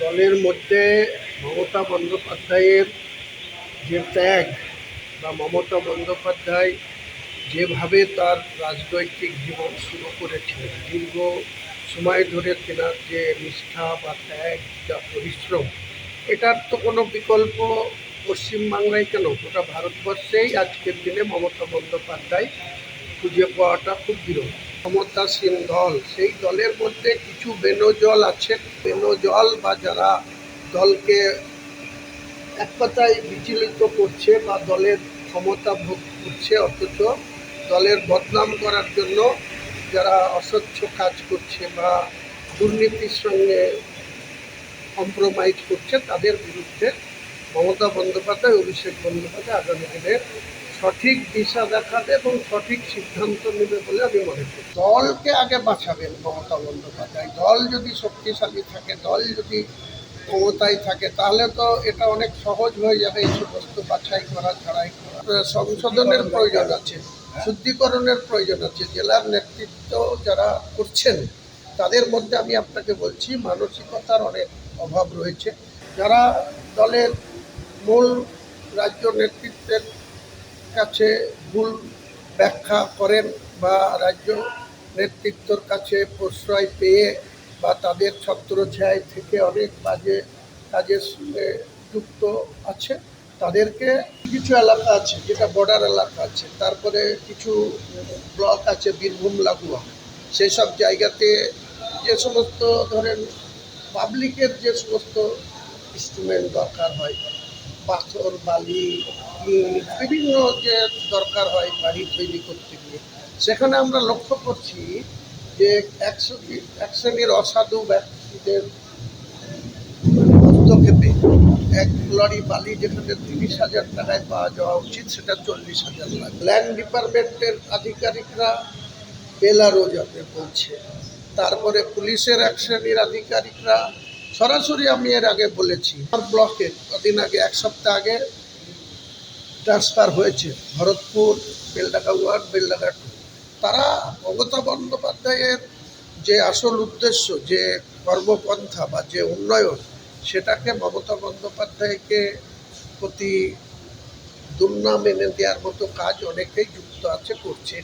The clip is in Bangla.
দলের মধ্যে মমতা বন্দ্যোপাধ্যায়ের যে ত্যাগ বা মমতা বন্দ্যোপাধ্যায় যেভাবে তার রাজনৈতিক জীবন শুরু করেছিলেন, দীর্ঘ সময় ধরে তেনার যে নিষ্ঠা বা ত্যাগ যা পরিশ্রম, এটার তো কোনো বিকল্প পশ্চিমবাংলায় কেন? গোটা ভারতবর্ষেই আজকের দিনে মমতা বন্দ্যোপাধ্যায় খুঁজে পাওয়াটা খুব বিরল। ক্ষমতাসীন দল, সেই দলের মধ্যে কিছু বেনজল আছে। বেনজল বা যারা দলকে এক কথায় বিচলিত করছে বা দলের ক্ষমতা ভোগ করছে, অথচ দলের বদনাম করার জন্য যারা অস্বচ্ছ কাজ করছে বা দুর্নীতির সঙ্গে কম্প্রোমাইজ করছে, তাদের বিরুদ্ধে মমতা বন্দ্যোপাধ্যায়, অভিষেক বন্দ্যোপাধ্যায় আগামী দিনে সঠিক দিশা দেখাবে এবং সঠিক সিদ্ধান্ত নেবে বলে আমি মনে করি। দলকে আগে বাঁচাবেন মমতা বন্দ্যোপাধ্যায়। দল যদি শক্তিশালী থাকে, দল যদি ক্ষমতায় থাকে, তাহলে তো এটা অনেক সহজ হয়ে যাবে এই সমস্ত বাছাই করা ছাড়াই করা। সংশোধনের প্রয়োজন আছে, শুদ্ধিকরণের প্রয়োজন আছে, জেলার নেতৃত্ব যারা করছেন, তাদের মধ্যে আমি আপনাকে বলছি, মানসিকতার অনেক অভাব রয়েছে। যারা দলের মূল রাজ্য নেতৃত্বের কাছে ভুল ব্যাখ্যা করেন বা রাজ্য নেতৃত্বর কাছে প্রশ্রয় পেয়ে বা তাদের ছত্রছায় থেকে অনেক বাজে কাজের সঙ্গে যুক্ত আছে। তাদেরকে কিছু এলাকা আছে যেটা বর্ডার এলাকা আছে, তারপরে কিছু ব্লক আছে বীরভূম, লাগোয়া। সেসব জায়গাতে যে সমস্ত ধরেন পাবলিকের যে সমস্ত ইনস্ট্রুমেন্ট দরকার হয় পাথর, বালি বিভিন্ন যে দরকার হয় বাড়ি তৈরি করতে গিয়ে। সেখানে আমরা লক্ষ্য করছি যে একশো এক শ্রেণির অসাধু ব্যক্তিদের হস্তক্ষেপে এক লরি বালি যেখানে তিরিশ হাজার টাকায় পাওয়া যাওয়া উচিত, সেটা চল্লিশ হাজার লাগে ল্যান্ড ডিপার্টমেন্টের আধিকারিকরা বেলারো যাতে বলছে। তারপরে পুলিশের এক শ্রেণির আধিকারিকরা সরাসরি আমি এর আগে বলেছি, আমার ব্লকে কদিন আগে, এক সপ্তাহ আগে ট্রান্সফার হয়েছে ভরতপুর বেলডাকা ওয়ান বেলডাকা টু। তারা মমতা বন্দ্যোপাধ্যায়ের যে আসল উদ্দেশ্য, যে কর্মপন্থা বা যে উন্নয়ন, সেটাকে মমতা বন্দ্যোপাধ্যায়কে প্রতি দুর্নাম এনে দেওয়ার মতো কাজ অনেকেই যুক্ত আছে, করছে।